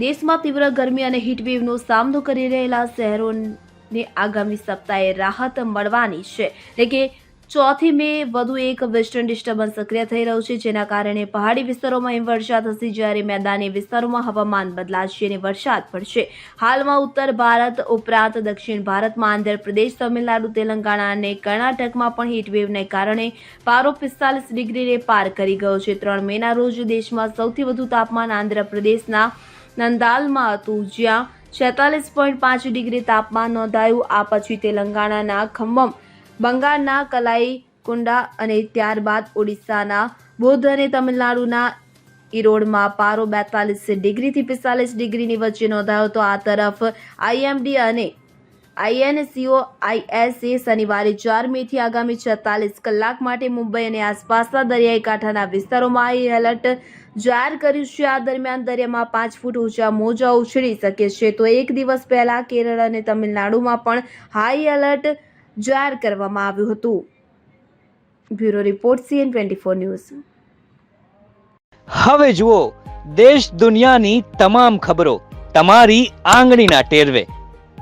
દેશમાં તીવ્ર ગરમી અને હીટવેવનો સામનો કરી રહેલા શહેરોને આગામી સપ્તાહે રાહત મળવાની છે. એટલે કે ચોથી મે વધુ એક વેસ્ટર્ન ડિસ્ટર્બન્સ સક્રિય થઈ રહ્યું છે, જેના કારણે પહાડી વિસ્તારોમાં હિમવર્ષા થશે જ્યારે મેદાની વિસ્તારોમાં હવામાન બદલાશે અને વરસાદ પડશે. હાલમાં ઉત્તર ભારત ઉપરાંત દક્ષિણ ભારતમાં આંધ્રપ્રદેશ, તમિલનાડુ, તેલંગાણા અને કર્ણાટકમાં પણ હીટવેવને કારણે પારો પિસ્તાલીસ ડિગ્રીને પાર કરી ગયો છે. ત્રણ મેના રોજ દેશમાં સૌથી વધુ તાપમાન આંધ્રપ્રદેશના નંદાલમાં હતું, જ્યાં છેતાલીસ પોઈન્ટ પાંચ ડિગ્રી તાપમાન નોંધાયું. આ પછી તેલંગાણાના ખંભમ, બંગાળના કલાઈ કુંડા અને ત્યારબાદ ઓડિશાના બુધ અને તમિલનાડુના ઈરોડમાં પારો બેતાલીસ ડિગ્રીથી પિસ્તાલીસ ડિગ્રીની વચ્ચે નોંધાયો તો આ તરફ આઈએમડી અને આઈએનસીઓ આઈએસએ શનિવારે ચાર મેથી આગામી છેતાલીસ કલાક માટે મુંબઈ અને આસપાસના દરિયાઈ કાંઠાના વિસ્તારોમાં હાઈ એલર્ટ જાહેર કર્યું છે. આ દરમિયાન દરિયામાં પાંચ ફૂટ ઊંચા મોજા ઉછળી શકે છે. તો એક દિવસ પહેલા કેરળ અને તમિલનાડુમાં પણ હાઈ એલર્ટ જાહેર કરવામાં આવ્યું હતું. Bureau report CN twenty four news. હવે જુઓ, દેશ દુનિયાની તમામ ખબરો તમારી આંગળીના ટેરવે.